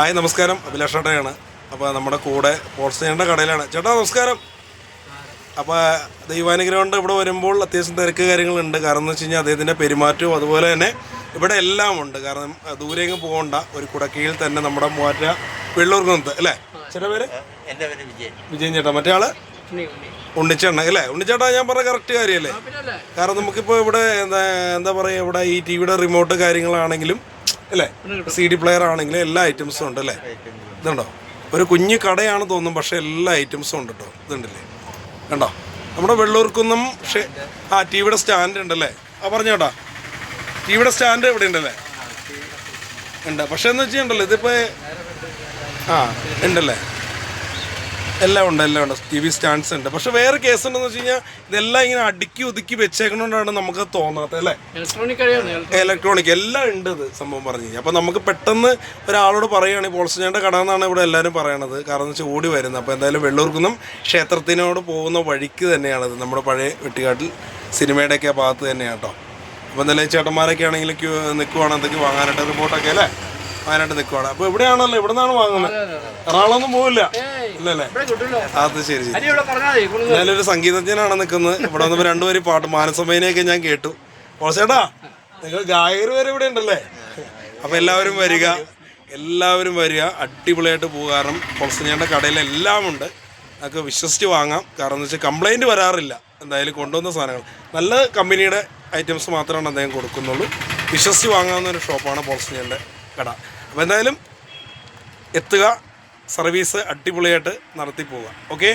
Hi നമസ്കാരം. അഭിലാഷ് ചേട്ടയാണ് അപ്പോൾ നമ്മുടെ കൂടെ പോൾസ്റ്റേന്റെ കടയിലാണ്. ചേട്ടാ നമസ്കാരം. അപ്പോൾ ദൈവാനുഗ്രഹം കൊണ്ട് ഇവിടെ വരുമ്പോൾ അത്യാവശ്യം തിരക്ക് കാര്യങ്ങളുണ്ട്. കാരണം എന്ന് വെച്ച് കഴിഞ്ഞാൽ അദ്ദേഹത്തിന്റെ പെരുമാറ്റവും അതുപോലെ തന്നെ ഇവിടെ എല്ലാം ഉണ്ട്. കാരണം ദൂരേക്ക് പോകണ്ട. ഒരു കുടക്കീഴിൽ തന്നെ നമ്മുടെ മൂവാറ്റ വെള്ളൂർകുന്നത്ത് അല്ലേ? ചേട്ടാ പേര്? എന്റെ പേര് വിജയൻ. വിജയൻ ചേട്ടാ. മറ്റേ ആൾ? ഉണ്ണിച്ചേട്ടൻ അല്ലേ? ഉണ്ണിച്ചേട്ടാ ഞാൻ പറഞ്ഞ കറക്റ്റ് കാര്യമല്ലേ? കാരണം നമുക്കിപ്പോൾ ഇവിടെ എന്താ എന്താ പറയുക ഇവിടെ ഈ ടി വിയുടെ റിമോട്ട് കാര്യങ്ങളാണെങ്കിലും അല്ലേ? സി ഡി പ്ലെയർ ആണെങ്കിലും എല്ലാ ഐറ്റംസും ഉണ്ട് അല്ലേ ഇതുണ്ടോ? ഒരു കുഞ്ഞു കടയാണ് തോന്നും പക്ഷേ എല്ലാ ഐറ്റംസും ഉണ്ട് കേട്ടോ ഇതുണ്ടല്ലേ? കണ്ടോ? നമ്മുടെ വെള്ളൂർക്കുന്നം ആ ടിവിയുടെ സ്റ്റാൻഡ് ഉണ്ടല്ലേ? ആ പറഞ്ഞോട്ടാ ടി വിയുടെ സ്റ്റാൻഡ് ഇവിടെ ഉണ്ടല്ലേ? ഉണ്ട്. പക്ഷേ എന്ന് വെച്ചിട്ടുണ്ടല്ലോ ഇതിപ്പോൾ ആ ഉണ്ടല്ലേ? എല്ലാം ഉണ്ട് എല്ലാം ഉണ്ട്. ടി വി സ്റ്റാൻഡ്സ് ഉണ്ട്. പക്ഷെ വേറെ കേസ് ഉണ്ടെന്ന് വെച്ച് കഴിഞ്ഞാൽ ഇതെല്ലാം ഇങ്ങനെ അടുക്കി ഒതുക്കി വെച്ചേക്കണോണ്ടാണ് നമുക്ക് തോന്നാത്തത് അല്ലേ? ഇലക്ട്രോണിക് എല്ലാം ഉണ്ട് ഇത് സംഭവം പറഞ്ഞു കഴിഞ്ഞാൽ അപ്പോൾ നമുക്ക് പെട്ടെന്ന് ഒരാളോട് പറയുകയാണെങ്കിൽ പോൾസിഞ്ഞേന്റെ കട എന്നാണ് ഇവിടെ എല്ലാവരും പറയണത്. കാരണം വെച്ചാൽ ഓടി വരുന്നത്. അപ്പോൾ എന്തായാലും വെള്ളൂർക്കുന്നും ക്ഷേത്രത്തിനോട് പോകുന്ന വഴിക്ക് തന്നെയാണത്. നമ്മുടെ പഴയ വെട്ടിക്കാട്ടിൽ സിനിമയുടെയൊക്കെ ആ ഭാഗത്ത് തന്നെയാണ് കേട്ടോ. അപ്പോൾ എന്തായാലും ചേട്ടന്മാരൊക്കെ ആണെങ്കിൽ ക്യൂ നിൽക്കുവാണ് എന്തൊക്കെ വാങ്ങാനായിട്ട് റിപ്പോർട്ടൊക്കെ അല്ലേ? വാങ്ങാനായിട്ട് നിൽക്കുവാണ് അപ്പോൾ ഇവിടെയാണല്ലോ ഇവിടെ നിന്നാണ് വാങ്ങുന്നത് എറണാകുളമൊന്നും പോവില്ല. ഇല്ലല്ലേ? അത് ശരി ഞാനൊരു സംഗീതജ്ഞനാണ് നിൽക്കുന്നത്. ഇവിടെ വന്നപ്പോൾ രണ്ടുപേരും പാട്ട് മാനസമേനയൊക്കെ ഞാൻ കേട്ടു. ഓസേട്ടാ നിങ്ങൾ ഗായകർ വരെ ഇവിടെ ഉണ്ടല്ലേ? അപ്പൊ എല്ലാവരും വരിക. എല്ലാവരും വരിക. അടിപൊളിയായിട്ട് പോകുക കാരണം പൊളസഞ്ഞേന്റെ കടയിൽ എല്ലാം ഉണ്ട്. നമുക്ക് വിശ്വസിച്ച് വാങ്ങാം. കാരണം എന്ന് വെച്ചാൽ കംപ്ലൈന്റ് വരാറില്ല. എന്തായാലും കൊണ്ടുവന്ന സാധനങ്ങൾ. നല്ല കമ്പനിയുടെ ഐറ്റംസ് മാത്രമാണ് അദ്ദേഹം കൊടുക്കുന്നുള്ളൂ. വിശ്വസിച്ച് വാങ്ങാവുന്ന ഒരു ഷോപ്പാണ് പൊളസഞ്ഞേന്റെ കട. അപ്പോൾ എന്തായാലും എത്തുക. സർവീസ് അടിപൊളിയായിട്ട് നടത്തി പോവുക ഓക്കെ